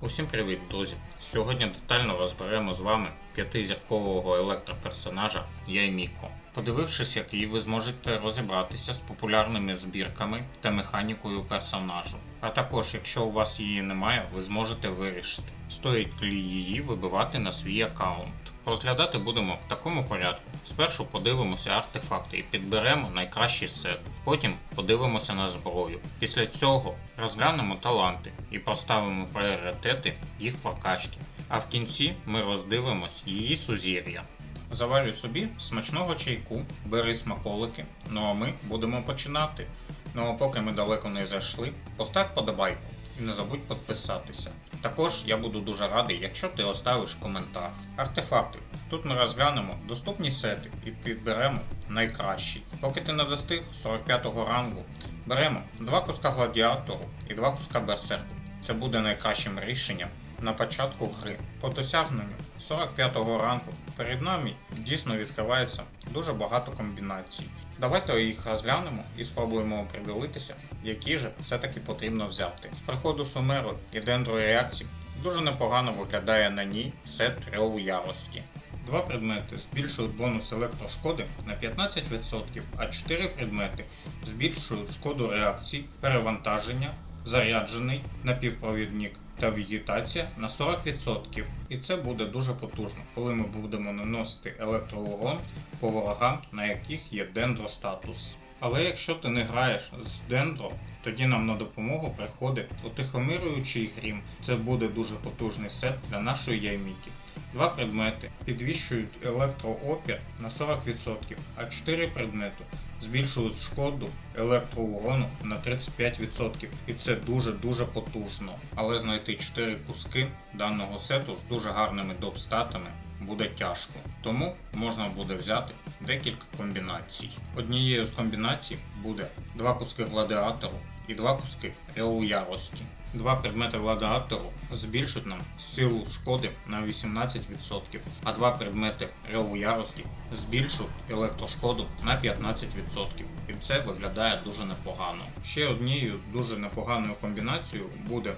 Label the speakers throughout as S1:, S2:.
S1: Усім привіт, друзі! Сьогодні детально розберемо з вами п'ятизіркового електроперсонажа Яйміко. Подивившись, який ви зможете розібратися з популярними збірками та механікою персонажу. А також, якщо у вас її немає, ви зможете вирішити, стоїть ли її вибивати на свій аккаунт. Розглядати будемо в такому порядку. Спершу подивимося артефакти і підберемо найкращий сет. Потім подивимося на зброю. Після цього розглянемо таланти і поставимо пріоритети їх прокачки. А в кінці ми роздивимось її сузір'я. Заварюй собі смачного чайку, бери смаколики, ну а ми будемо починати. Ну а поки ми далеко не зайшли, постав подобайку і не забудь підписатися. Також я буду дуже радий, якщо ти оставиш коментар. Артефакти. Тут ми розглянемо доступні сети і підберемо найкращий. Поки ти не достиг 45-го рангу, беремо два куска гладіатору і два куска берсерку. Це буде найкращим рішенням на початку гри. По досягненню 45-го ранку перед нами дійсно відкривається дуже багато комбінацій. Давайте їх розглянемо і спробуємо оприділитися, які же все-таки потрібно взяти. З приходу Сумеру і дендрореакцій дуже непогано виглядає на ній сет Реву Ярості. Два предмети збільшують бонус електрошкоди на 15%, а 4 предмети збільшують шкоду реакцій, перевантаження, заряджений напівпровідник та вегетація на 40%. І це буде дуже потужно, коли ми будемо наносити електровогон по ворогам, на яких є дендростатус. Але якщо ти не граєш з дендро, тоді нам на допомогу приходить утихомирюючий грім. Це буде дуже потужний сет для нашої яйміки. Два предмети підвищують електроопір на 40%, а 4 предмети збільшують шкоду електроурону на 35%. І це дуже-дуже потужно. Але знайти 4 куски даного сету з дуже гарними допстатами буде тяжко. Тому можна буде взяти декілька комбінацій. Однією з комбінацій буде два куски гладіатору і два куски Реу Ярості. Два предмети гладіатору збільшують нам силу шкоди на 18%, а два предмети Реву Ярості збільшують електрошкоду на 15%. І це виглядає дуже непогано. Ще однією дуже непоганою комбінацією буде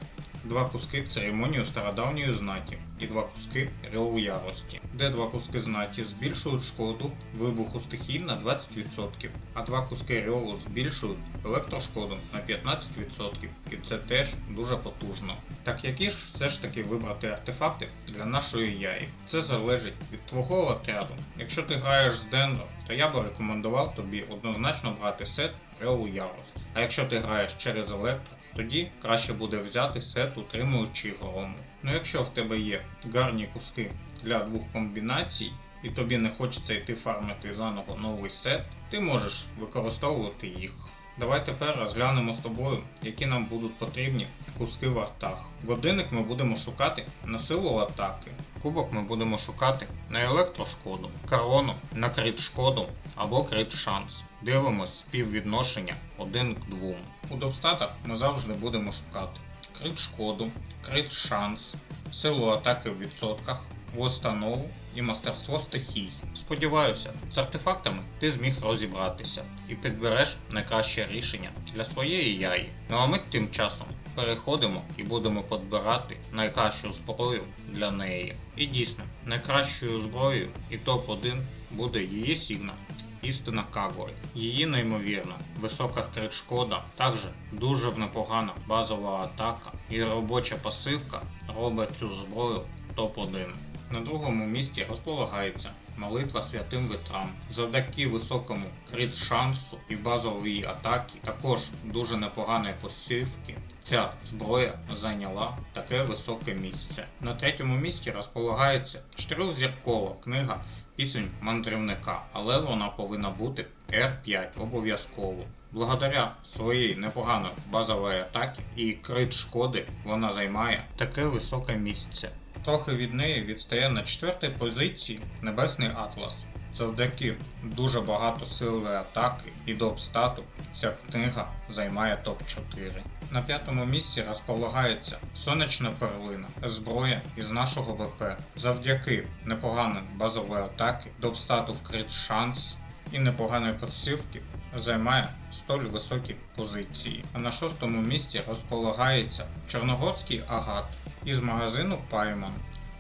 S1: два куски церемонію стародавньої знаті і два куски Реву Ярості, де два куски знаті збільшують шкоду вибуху стихій на 20%, а два куски Реву збільшують електрошкоду на 15%. І це теж дуже потужно. Так які ж все ж таки вибрати артефакти для нашої яї? Це залежить від твого отряду. Якщо ти граєш з Дендро, то я би рекомендував тобі однозначно брати сет Реву Ярост. А якщо ти граєш через електро, тоді краще буде взяти сет утримуючий грому. Ну якщо в тебе є гарні куски для двох комбінацій, і тобі не хочеться йти фармити заново новий сет, ти можеш використовувати їх. Давай тепер розглянемо з тобою, які нам будуть потрібні куски в артах. Годинник ми будемо шукати на силу атаки. Кубок ми будемо шукати на електрошкоду, корону на крит шкоду або крит шанс. Дивимось співвідношення 1 к 2. У допстатах ми завжди будемо шукати крит шкоду, крит шанс, силу атаки в відсотках, установу і мастерство стихій. Сподіваюся, з артефактами ти зміг розібратися і підбереш найкраще рішення для своєї яї. Ну а ми тим часом переходимо і будемо підбирати найкращу зброю для неї. І дійсно, найкращою зброєю і топ-1 буде її сігна. Істина Кагой. Її неймовірно, висока крит шкода, також дуже непогана базова атака і робоча пасивка робить цю зброю топ-1. На другому місці розполагається молитва святим витрам. Завдяки високому крит шансу і базовій атаки, також дуже непоганої посівки, ця зброя зайняла таке високе місце. На третьому місці розполагається чотирьохзіркова книга пісень мандрівника, але вона повинна бути R5 обов'язково. Благодаря своїй непоганої базової атаки і крит шкоди вона займає таке високе місце. Трохи від неї відстає на четвертій позиції Небесний Атлас. Завдяки дуже багато сили атаки і допстату ця книга займає топ-4. На п'ятому місці розполагається сонячна перлина, зброя із нашого БП. Завдяки непоганої базової атаки, допстату в крит шанс і непоганої посівки займає столь високі позиції. А на шостому місці розполагається Чорногорський агат із магазину Пайман.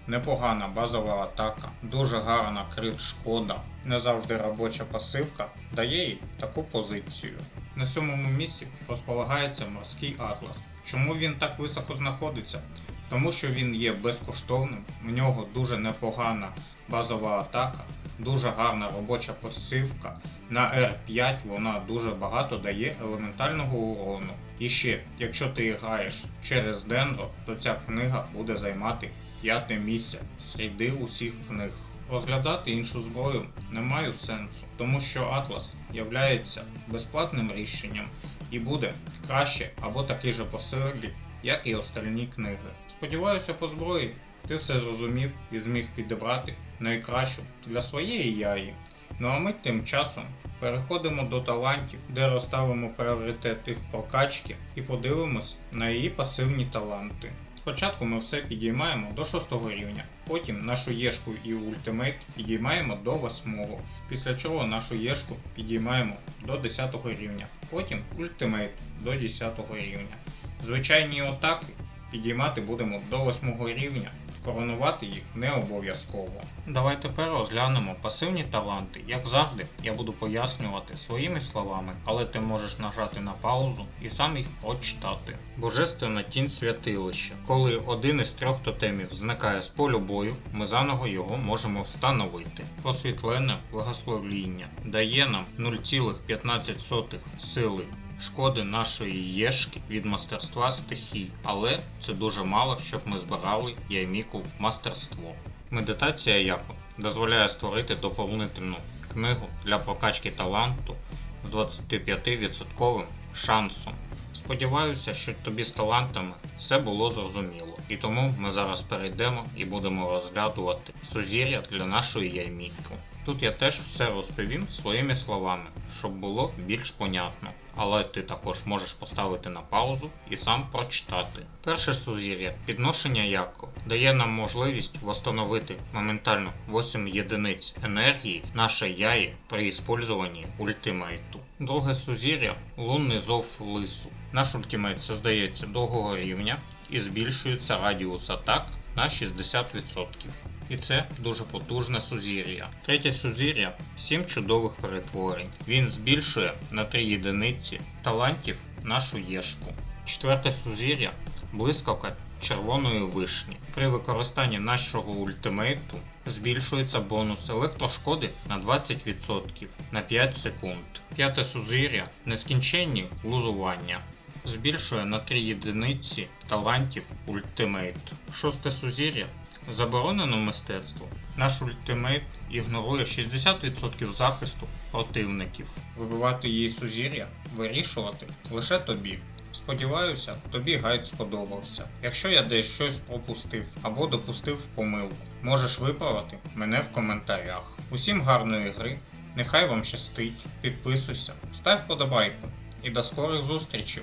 S1: Непогана базова атака, дуже гарна крит шкода, не завжди робоча пасивка дає їй таку позицію. На сьомому місці розполагається морський атлас. Чому він так високо знаходиться? Тому що він є безкоштовним, в нього дуже непогана базова атака, дуже гарна робоча пасивка. На R5 вона дуже багато дає елементального урону. І ще, якщо ти граєш через Дендро, то ця книга буде займати п'яте місце серед усіх книг. Розглядати іншу зброю не маю сенсу, тому що Атлас являється безплатним рішенням і буде краще або такий же по силі, як і остальні книги. Сподіваюся, по зброї ти все зрозумів і зміг підібрати найкращу для своєї яї. Ну а ми тим часом переходимо до талантів, де розставимо пріоритет їх прокачки і подивимось на її пасивні таланти. Спочатку ми все підіймаємо до 6 рівня, потім нашу єшку і ультимейт підіймаємо до 8, після чого нашу єшку підіймаємо до 10 рівня, потім ультимейт до 10 рівня. Звичайні атаки підіймати будемо до 8 рівня, коронувати їх не обов'язково. Давай тепер розглянемо пасивні таланти. Як завжди, я буду пояснювати своїми словами, але ти можеш нажати на паузу і сам їх прочитати. Божественна тінь святилища. Коли один із трьох тотемів зникає з полю бою, ми заново його можемо встановити. Просвітлене благословління дає нам 0,15 сили шкоди нашої єшки від мастерства стихій, але це дуже мало, щоб ми збирали яйміку мастерство. Медитація Яку дозволяє створити доповнительну книгу для прокачки таланту з 25% шансом. Сподіваюся, що тобі з талантами все було зрозуміло, і тому ми зараз перейдемо і будемо розглядувати сузір'я для нашої яйміки. Тут я теж все розповім своїми словами, щоб було більш понятно. Але ти також можеш поставити на паузу і сам прочитати. Перше сузір'я підношення яко дає нам можливість встановити моментально 8 єдиниць енергії нашої яї при іспользуванні ультимейту. Друге сузір'я лунний зов лису. Наш ультимейт создається довгого рівня і збільшується радіус атак на 60%. І це дуже потужне сузір'я. Третє сузір'я 7 чудових перетворень. Він збільшує на 3 єдиниці талантів нашу єшку. Четверте сузір'я блискавка червоної вишні. При використанні нашого ультимейту збільшується бонус електрошкоди на 20% на 5 секунд. П'яте сузір'я нескінченні лузування. Збільшує на 3 єдиниці талантів ультимейт. Шосте сузір'я Заборонено мистецтво. Наш ультимейт ігнорує 60% захисту противників. Вибивати її сузір'я вирішувати лише тобі. Сподіваюся, тобі гайд сподобався. Якщо я десь щось пропустив або допустив помилку, можеш виправити мене в коментарях. Усім гарної гри, нехай вам щастить, підписуйся, став подобайку і до скорих зустрічей!